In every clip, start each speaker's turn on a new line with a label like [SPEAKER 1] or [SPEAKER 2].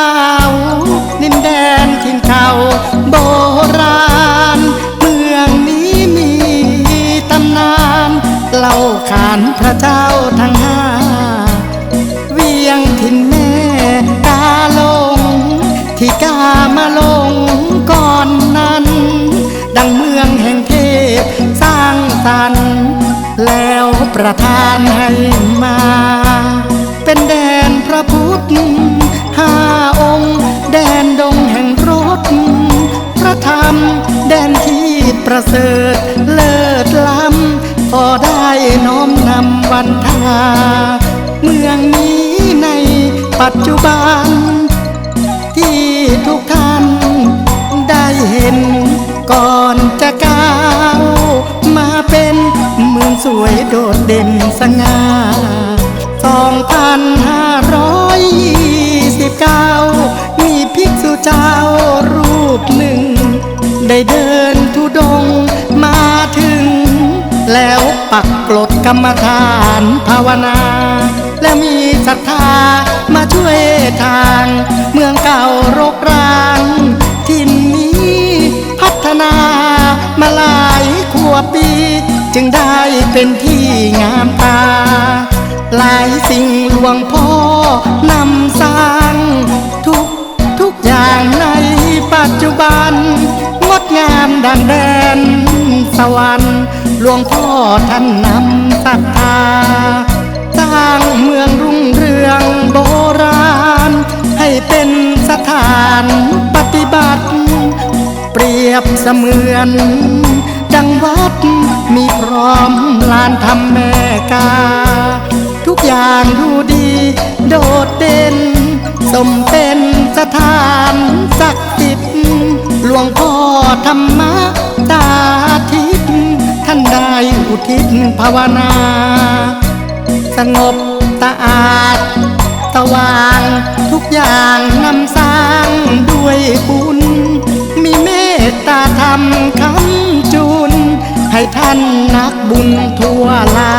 [SPEAKER 1] านินแดนทิ้นเก่าโบราณ เมืองนี้มีตำนานเล่าขานพระเจ้าทั้งห้า เวียงทิ้นแม่ตาลง ที่กล้ามาลงก่อนนั้น ดังเมืองแห่งเทพสร้างสรรแล้วประทานให้มา เป็นแด เสริฐเลิศล้ำพอได้น้อมนำวันทา เมืองนี้ในปัจจุบัน ที่ทุกท่านได้เห็นก่อนจะก้าวมาเป็นเมืองสวยโดดเด่นสง่า2529มีภิกษุเจ้ารูปหนึ่ง ได้เดินทุดงมาถึง แล้วปักกลดกรรมฐานภาวนา และมีศรัทธามาช่วยทาง เมืองเก่ารกร้างที่นนี้พัฒนามาหลายขัวปี จึงได้เป็นที่งามตา หลายสิ่งหลวงพ่อนำสา ดังแดนสวรรค์หลวงพ่อท่านนำศรัทธาสร้างเมืองรุ่งเรืองโบราณ ให้เป็นสถานปฏิบัติ เปรียบเสมือนดังวัดมีพร้อมลานธรรมแม่กา ทุกอย่างดูดี โดดเด่น สมเป็นสถานศักดิ์สิทธิ์หลวงพ่อธรรมะ คิดภาวนา สงบสะอาดสว่างทุกอย่างนำสร้างด้วยบุญ มีเมตตาธรรมคำจุน ให้ท่านนักบุญทั่วลา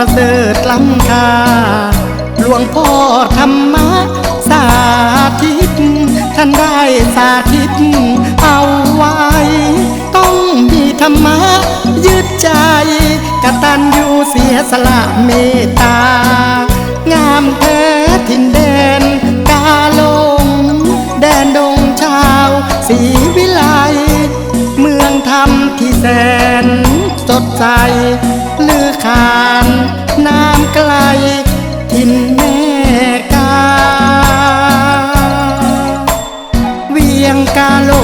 [SPEAKER 1] ประเสริฐล้ำค่าหลวงพ่อธรรมะสาธิต ท่านได้สาธิต เอาไว้ ต้องมีธรรมะยึดใจกตัญญูเสียสละเมตตา งามแท้ถิ่นแดนกาลง แดนดงชาวศรีวิไล เมืองธรรมที่แสนสดใสังกาโล